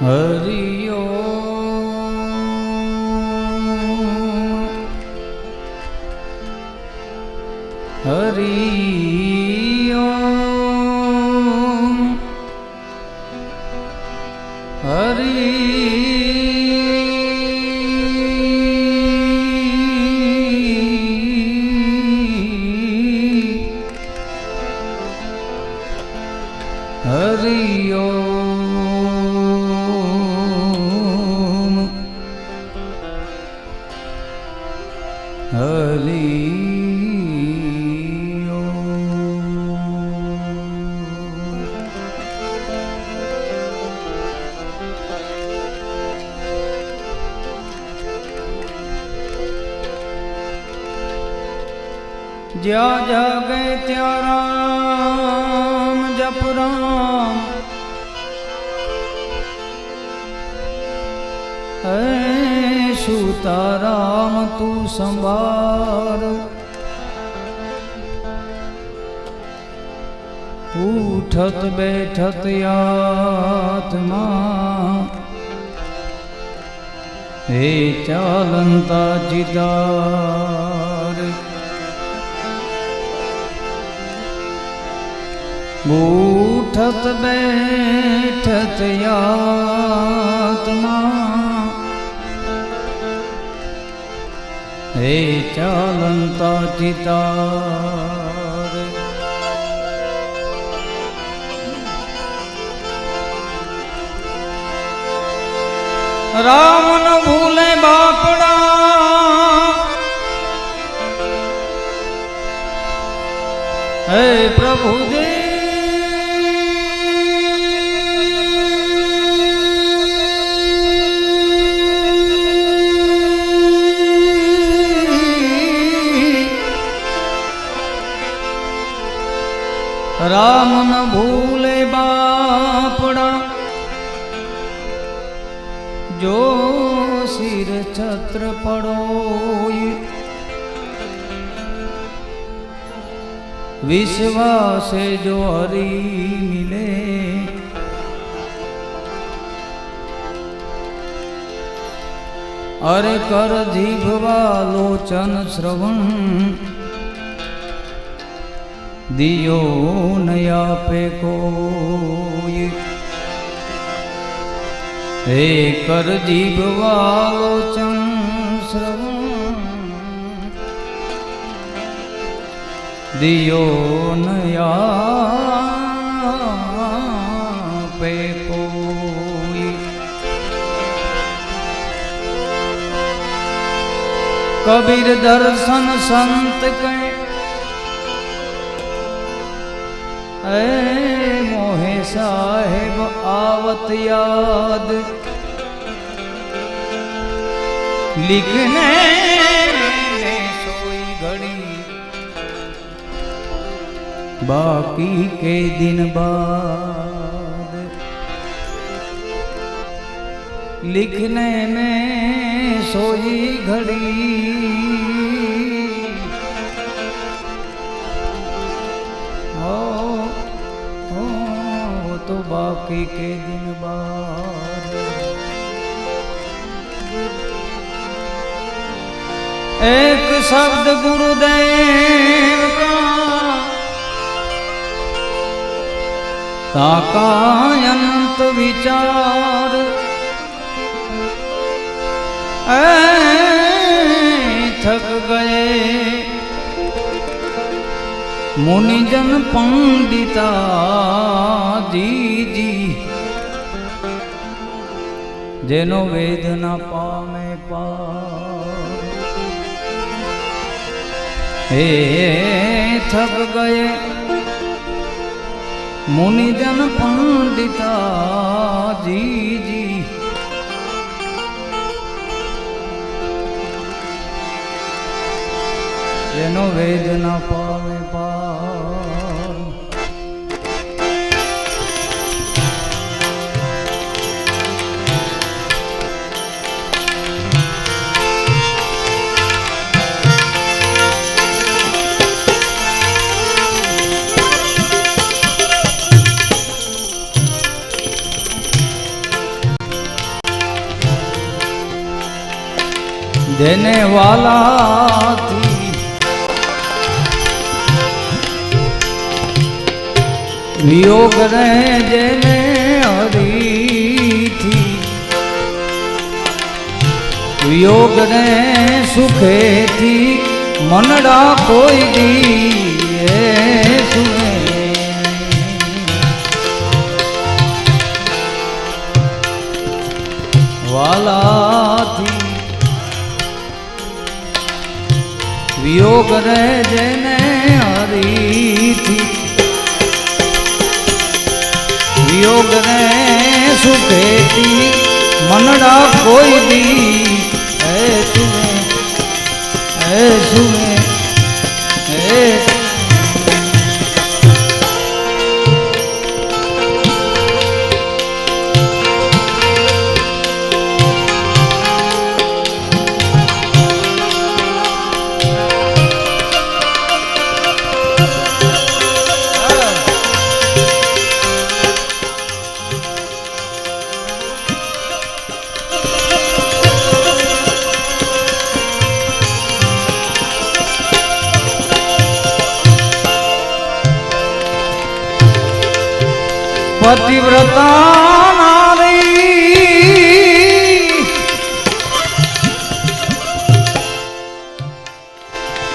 Hari Om Hari જ્યાં જગે ત્યાં રામ જપ રામ. હે સુતારામ તું સંભાર ઉઠત બેઠત આત્મા હે ચાલંતા જીદાર. ઉઠત બેઠત આત્મા હે ચાલંતા ચિતાર રામ છત્ર પડોય વિશ્વાસે જો હરી મિલે અરે કર જીભવા લોચન શ્રવણ દિયો નયા પે કોઈ હે કર જીભવા લોચન શ્રવણ. દિયો નયા પે કોઈ કબીર દર્શન સંત કહે મોહે आवत याद लिखने सोई घड़ी। बाकी के दिन बाद लिखने में सोई घड़ी। बाकी के दिन बाद एक शब्द गुरुदेव का ताका अनंत विचार ऐ મુનિજન પંડિતાજીજી જેનો વેદના પામે પા હે થક ગયે મુનિજન પંડિતાજીજી. જેનો વેદના પામે देने वाला थी। वियोग रहे देने हरी थी। वियोग रहे सुखे थी। मनड़ा कोई दी वाला વિયોગ રે જેને હરીથી વિયોગ ને સુખેથી મનડા કોઈ દી હે સુને હે સુને હે पतिव्रता नारी।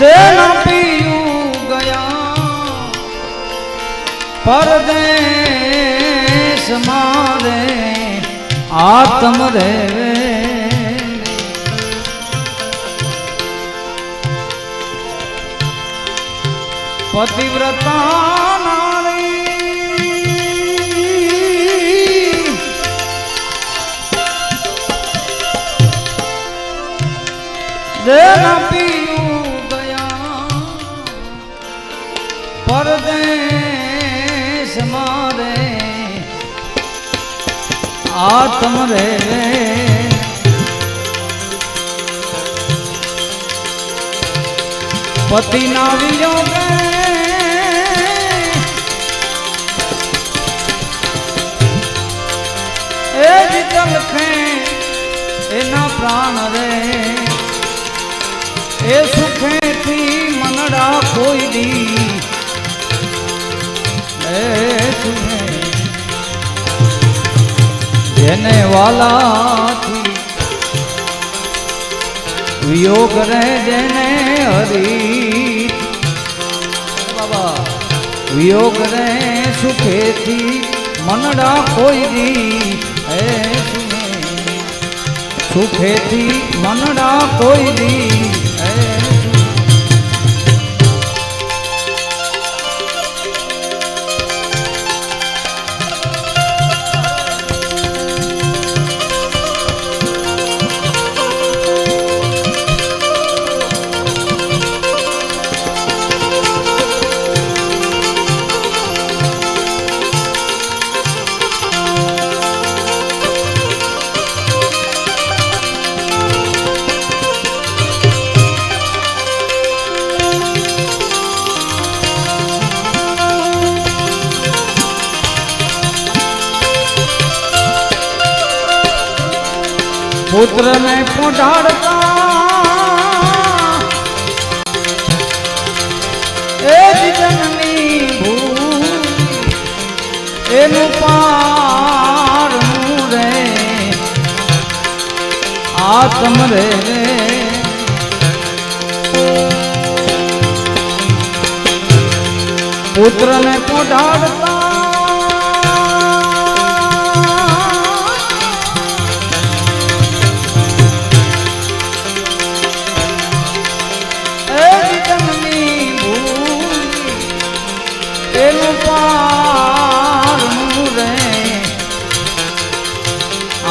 दे पर मारे आत्म देवे। पतिव्रता જેના પીયું ગયા પરદેશ મારે આત્મ રે પતિના વિયોગે એ જ તલખે એના પ્રાણ રે એ સુખેથી મનડા કોઈ દી એ સુને જેને વાલાથી વિયોગ રે જેને હરી બાબા વિયોગ રે સુખેથી મનડા કોઈ દી હે સુને સુખેથી મનડા કોઈ દી પુત્રને પોઢાડતા એ જ જન્મી ભૂલ એનું પારનું રે આત્મ રે. પુત્રને પોઢાડતા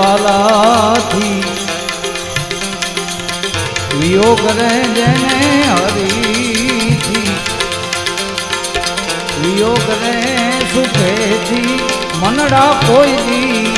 વાલાથી. વિયોગ રે જેને હરીથી. વિયોગ રે સુખેથી. મનડા કોઈ દી